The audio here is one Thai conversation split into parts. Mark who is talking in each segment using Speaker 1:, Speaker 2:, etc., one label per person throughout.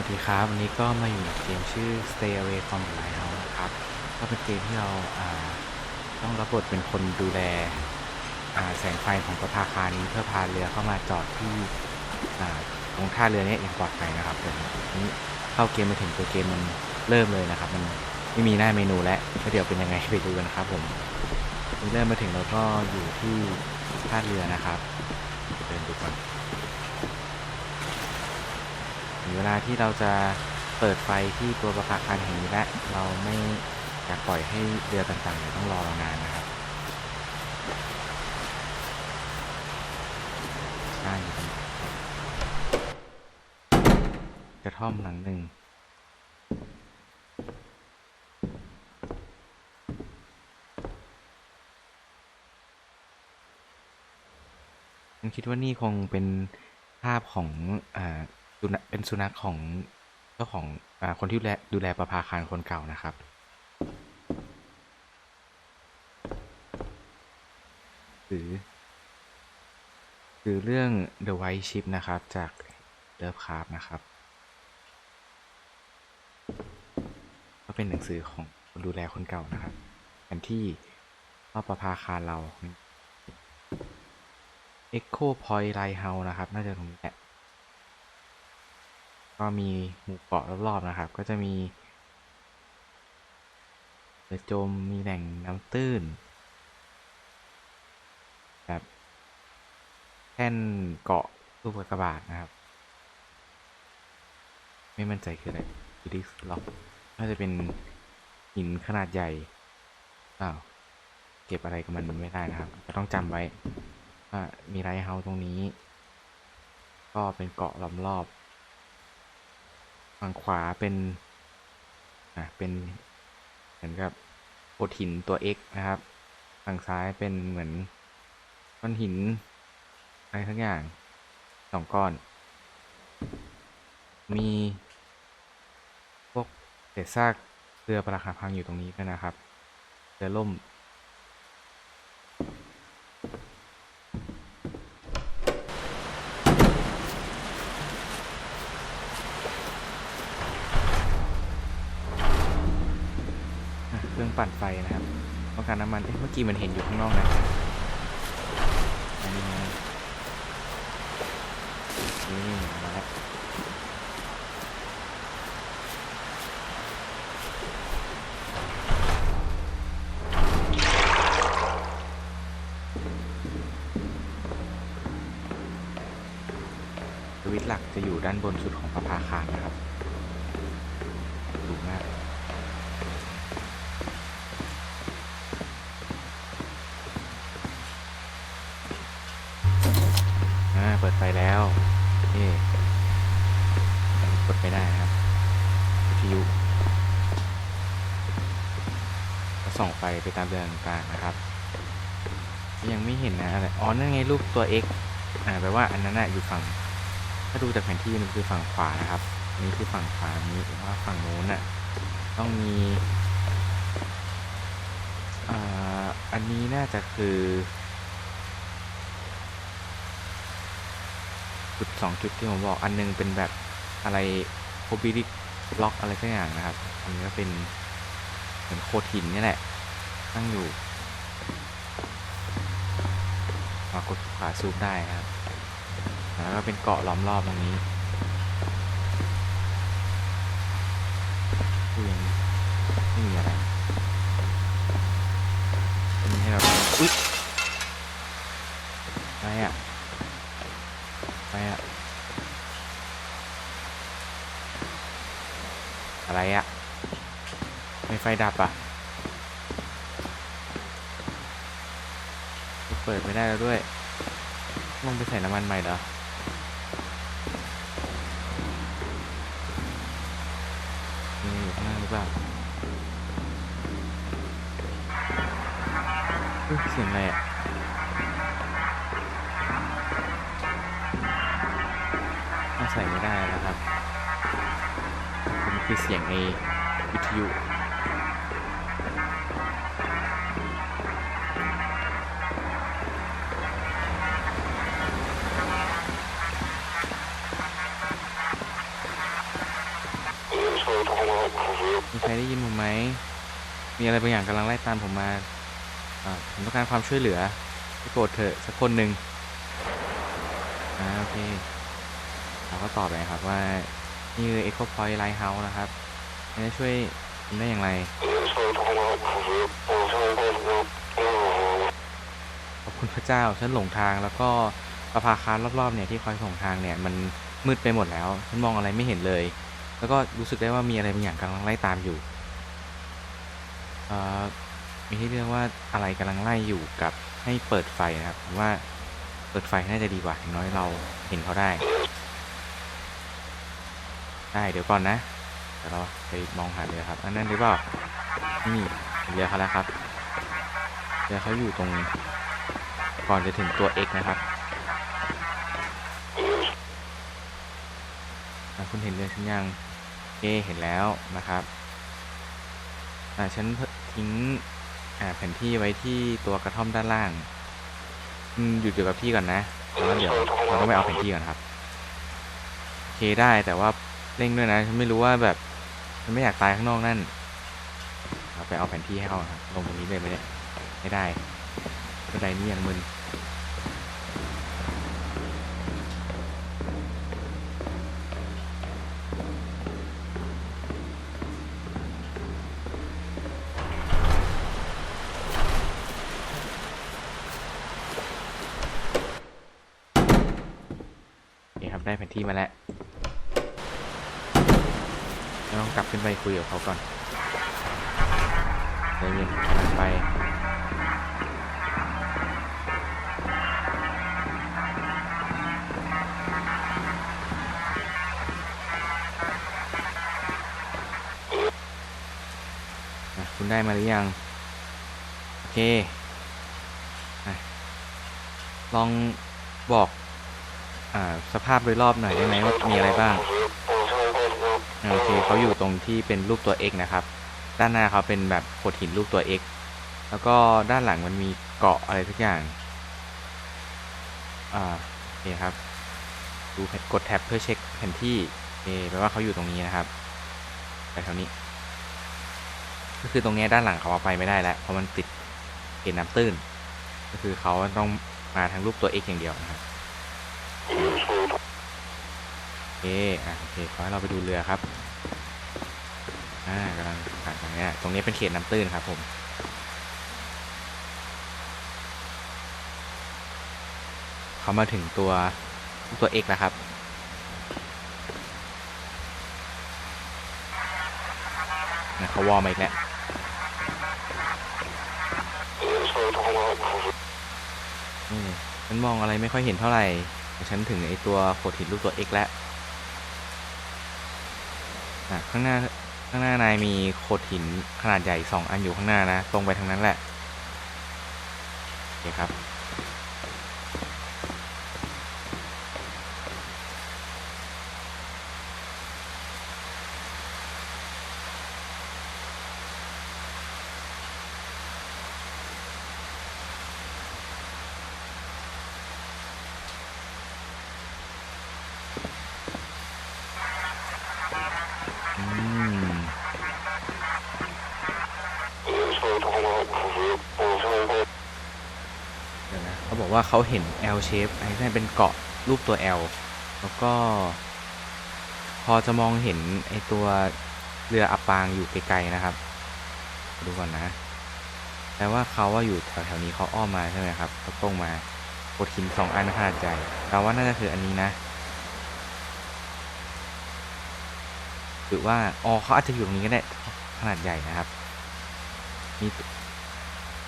Speaker 1: วัสดีครับ วันนี้ก็มาอยู่กับเกมชื่อ Stay Away from the Lighthouse นะครับก็เป็นเกมที่เราาต้องรับบทเป็นคนดูแลแสงไฟของประภาคารนี้เพื่อพาเรือเข้ามาจอดที่ตรงท่าเรือเนี้อย่างปลอดภัยนะครับผมนี้เข้าเกมมาถึงตัวเกมมันเริ่มเลยนะครับ มันไม่มีหน้าเมนูแล้วแล้วเดี๋ยวเป็นยังไงไปดูกันนะครับผมเริ่มมาถึงเราก็อยู่ที่ท่าเรือนะครับ เดินดูก่อน ถึง เวลาที่เราจะเปิดไฟที่ตัวประภาคารแห่งนี้และเราไม่อยากปล่อยให้เรือต่างๆต้องรอเรานานนะครับใช่กระท่อมหลังหนึ่งผมคิดว่านี่คงเป็นภาพของอ สุนัขเป็นสุนัขของเจ้าของอาคนที่ดูแลดูแลประภาคารคนเก่านะครับ หรือหรือเรื่อง The White Ship นะครับ จากเลิฟคาร์บนะครับ ก็เป็นหนังสือของคนดูแลคนเก่านะครับแผนที่รอบประภาคารเรา Echo Point Lighthouse นะครับ น่าจะตรงนี้แหละ ก็มีหมู่เกาะรอบๆนะครับ ก็จะมีเรือจมมีแหล่งน้ำตื้นแบบแท่นเกาะรูปกระบาดนะครับ ไม่มั่นใจคืออะไรดิสล็อกน่าจะเป็นหินขนาดใหญ่อ้าวเก็บอะไรกับมันไม่ได้นะครับก็ต้องจำไว้ว่ามีไรเฮาตรงนี้ ก็เป็นเกาะล้อมรอบ ฝั่งขวาเป็น อะเป็นเหมือนกับโขดหินตัว X นะครับ ฝั่งซ้ายเป็นเหมือนก้อนหินอะไรทั้งอย่างสองก้อน มีพวกเศษซากเรือประคาพังอยู่ตรงนี้ด้วยนะครับเรือล่ม อะเครื่อง ปั่นไฟนะครับต้องการน้ำมันเอ๊ะเมื่อกี้มันเห็นอยู่ข้างนอกนะอันนี้นี่มาแล้วสวิตช์หลักจะอยู่ด้านบนสุดของประภาคารนะครับ กดไม่ได้นะครับวิทยุส่องไฟไปตามเรือนต่างนะครับ ยังไม่เห็นนะอะไรอ๋อนั่นไงรูปตัว X อ่าแปลว่าอันนั้นนะอยู่ฝั่ง ถ้าดูจากแผนที่มันคือฝั่งขวานะครับอันนี้คือฝั่งขวานี้ว่าฝั่งโน้นน่ะต้องมีอ่าอันนี้น่าจะคือจุดสองจุดที่ผมบอกอันหนึงเป็นแบบ อะไรโคบิลิกล็อกอะไรสักอย่างนะครับ อันนี้ก็เป็นเหมือนโคดหินนี่แหละตั้งอยู่มากดขวาซูมได้นะครับ แล้วก็เป็นเกาะล้อมรอบตรงนี้ดูยังไม่มีอะไรอันนี้ให้เราอุ๊ยอะไรอะ อะไรอะอะไรอะไม่ไฟ ดับอะ เปิดไม่ได้แล้วด้วยลงไปใส่น้ำมันใหม่เหรอนี่อยู่ข้างล่างหรือเปล่าเสียงอะไรอะถ้าใส่ไม่ได้นะครับมันคือเสียงในวิทยุ มีใครได้ยินผมไหม มีอะไรบางอย่างกำลังไล่ตามผมมาผมต้องการความช่วยเหลือโปรดเถอะสักคนหนึ่งอ่าโอเคเราก็ตอบไปครับว่า นี่คือ Echo Point Lighthouse นะครับจะช่วยได้อย่างไร ขอบคุณพระเจ้า ฉันหลงทางแล้วก็ประภาคารรอบๆเนี่ยที่คอยส่งทางเนี่ย มันมืดไปหมดแล้ว ฉันมองอะไรไม่เห็นเลย แล้วก็รู้สึกได้ว่ามีอะไรบางอย่างกำลังไล่ตามอยู่เอ่อมีที่เรียกว่าอะไรกำลังไล่อยู่กับให้เปิดไฟนะครับผมว่าเปิดไฟน่าจะดีกว่าอย่างน้อยเราเห็นเขาได้ ได้เดี๋ยวก่อนนะเดี๋ยวเราไปมองหาเรือครับ อันนั้นหรือเปล่านี่เรือเขาแล้วครับเรือเขาอยู่ตรงก่อนจะถึงตัว x นะครับคุณเห็นเรือฉันยัง เคเห็นแล้วนะครับอ่าฉันทิ้งอ่าแผนที่ไว้ที่ตัวกระท่อมด้านล่างอืมอยู่เดี๋ยวกับพี่ก่อนนะแล้วเดี๋ยวเราต้องไปเอาแผนที่ก่อนครับโอเคได้แต่ว่าเร่งด้วยนะ ฉันไม่รู้ว่าแบบฉันไม่อยากตายข้างนอกนั่นเราไปเอาแผนที่ให้เขาครับลงตรงนี้เลยไมเนี่ยไม่ได้บันไดนี่ยังมึน โอเคครับ ได้แผนที่มาแล้วต้องกลับขึ้นไปคุยกับเขาก่อนใจเย็นกำลังไปคุณได้มาหรือยัง โอเค ลองบอก สภาพโดยรอบหน่อยได้ไหมว่ามีอะไรบ้างโอเคเขาอยู่ตรงที่เป็นรูปตัว X นะครับ ด้านหน้าเขาเป็นแบบโขดหินรูปตัว X แล้วก็ด้านหลังมันมีเกาะอะไรทุกอย่าง อ่าโอเคครับ ดูกดแท็บเพื่อเช็คแผนที่โอแปลว่าเขาอยู่ตรงนี้นะครับแต่แถวนี้ ก็คือตรงนี้ด้านหลังเขาเอาไปไม่ได้แล้วเพราะมันติดเขตน้ำตื้น ก็คือเขาต้องมาทางรูปตัว X อย่างเดียวนะครับ โอ เคอะโอเคขอให้เราไปดูเรือครับอ่ากำลังผ่านตรงนี้ตรงนี้เป็นเขตน้ำตื้นครับผมเขามาถึงตัวตัว X แล้วครับนะเขาวอมาอีกแล้วนี่ฉันมองอะไรไม่ค่อยเห็นเท่าไหร่ ฉันถึงไอตัวโขดหินรูปตัว X แล้ว อะข้างหน้าข้างหน้านายมีโขดหินขนาดใหญ่สองอันอยู่ข้างหน้านะ ตรงไปทางนั้นแหละโอเคครับ อืม เดี๋ยวนะเขาบอกว่าเขาเห็น L shape ไอ้นั่นเป็นเกาะรูปตัว L แล้วก็ พอจะมองเห็นไอ้ตัวเรืออับปางอยู่ไกลๆนะครับ ดูก่อนนะแต่ว่าเขาว่าอยู่แถวๆนี้เขาอ้อมมาใช่ไหมครับเขาตรงมาโดหินสองอันขนาดใหญ่เราว่าน่าจะคืออันนี้นะหรือว่าอ๋อเขาอาจจะอยู่ตรงนี้ก็ได้ขนาดใหญ่นะครับ มี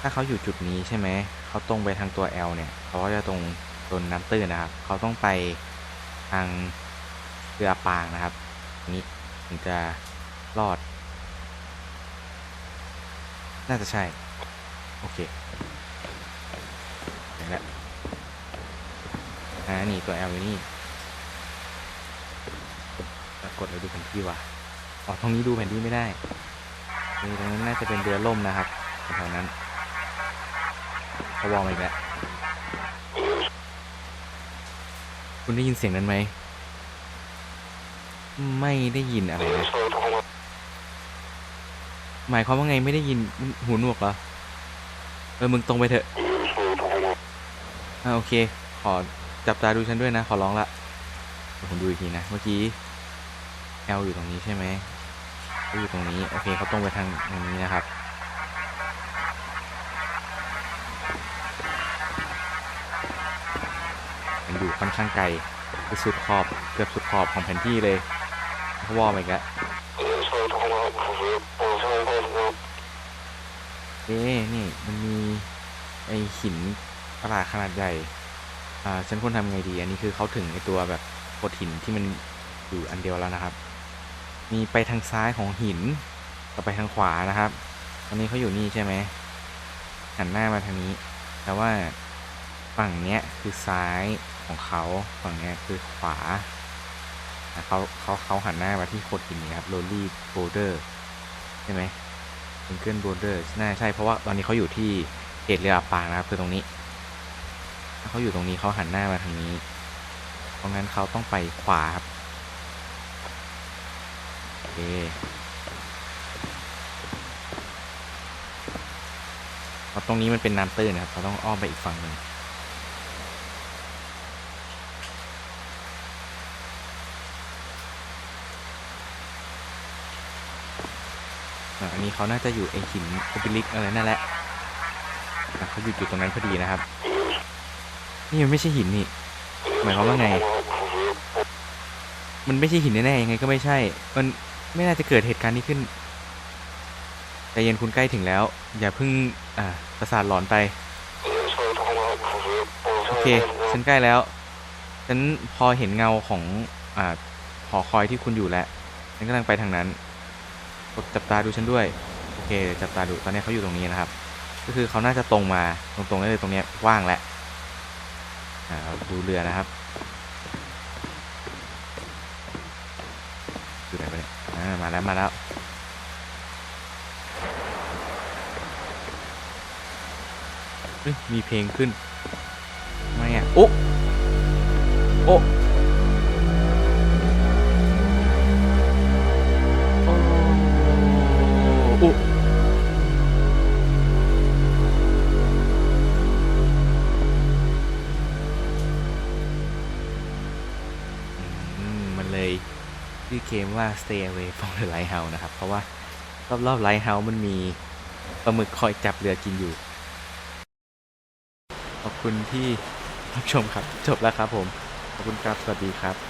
Speaker 1: ถ้าเขาอยู่จุดนี้ใช่ไหม เขาตรงไปทางตัว L เนี่ย เขาก็จะตรงโดนน้ำตื้นนะครับ เขาต้องไปทางเรือปางนะครับ นี้ถึงจะรอด น่าจะใช่ โอเคเห็นแล้วอ่านี่ตัว L อยู่นี่กดเลยดูแผนที่ว่ะอ๋อตรงนี้ดูแผนที่ไม่ได้ นี่ตรงนั้นน่าจะเป็นเรือล่มนะครับแถวนั้นเขาวองอีกแล้วคุณได้ยินเสียงนั้นไหม ไม่ได้ยินอะไรนะหมายความว่าไงไม่ได้ยินหูหนวกเหรอ เออ มึงตรงไปเถอะอ่าโอเค ขอจับตาดูฉันด้วยนะ ขอร้องละผมดูอีกทีนะ เมื่อกี้แอลอยู่ตรงนี้ใช่ไหม อยู่ตรงนี้ โอเคเขาตรงไปทางทางนี้นะครับ มันอยู่ค่อนข้างไกลคือสุดขอบเกือบสุดขอบของแผนที่เลยเขาวอลไปกแล้วเอ๊ะนี่มันมีไอหินประหลาดขนาดใหญ่ อ่า ฉันควรทำไงดี อันนี้คือเขาถึงไอตัวแบบโขดหินที่มันอยู่อันเดียวแล้วนะครับ มีไปทางซ้ายของหินกับไปทางขวานะครับตอนนี้เขาอยู่นี่ใช่ไหมหันหน้ามาทางนี้แต่ว่าฝั่งเนี้ยคือซ้ายของเขาฝั่งเนี้ยคือขวาอะเขาเขาเขาหันหน้ามาที่โขดหินนี้ครับ lowly boulder ใช่ไหม single boulder น่าใช่เพราะว่าตอนนี้เขาอยู่ที่เขตเรืออับปางนะครับคือตรงนี้ถ้าเขาอยู่ตรงนี้เขาหันหน้ามาทางนี้ เพราะงั้นเขาต้องไปขวาครับ เคเพราะตรงนี้มันเป็นน้ำตื้นนะครับ เราต้องอ้อมไปอีกฝั่งหนึ่งอันนี้เขาน่าจะอยู่ไอหินโอบิลิกอะไรนั่นแหละอะเขาอยู่อยู่ตรงนั้นพอดีนะครับ นี่มันไม่ใช่หินนี่ หมายความว่าไง มันไม่ใช่หินแน่ๆยังไงก็ไม่ใช่ มัน ไม่น่าจะเกิดเหตุการณ์นี้ขึ้นใจเย็นคุณใกล้ถึงแล้ว อย่าเพิ่งอ่าประสาทหลอนไป โอเค ฉันใกล้แล้ว ฉันพอเห็นเงาของอ่าหอคอยที่คุณอยู่แล้ว ฉันกำลังไปทางนั้นกดจับตาดูฉันด้วย โอเค จับตาดู ตอนนี้เขาอยู่ตรงนี้นะครับ ก็คือเขาน่าจะตรงมา ตรงๆได้เลยตรงนี้ว่างแล้วอ่าเราดูเรือนะครับ อยู่ไหนไปเนี่ยอ่า มาแล้วมาแล้วมีเพลงขึ้นไมอะโอ๊ะโอ้โอ้โอ้ เกมว่า Stay Away from the Lighthouse นะครับ เพราะว่ารอบๆ Lighthouse มันมีปลาหมึกคอยจับเรือกินอยู่ ขอบคุณที่รับชมครับ จบแล้วครับผม ขอบคุณครับ สวัสดีครับ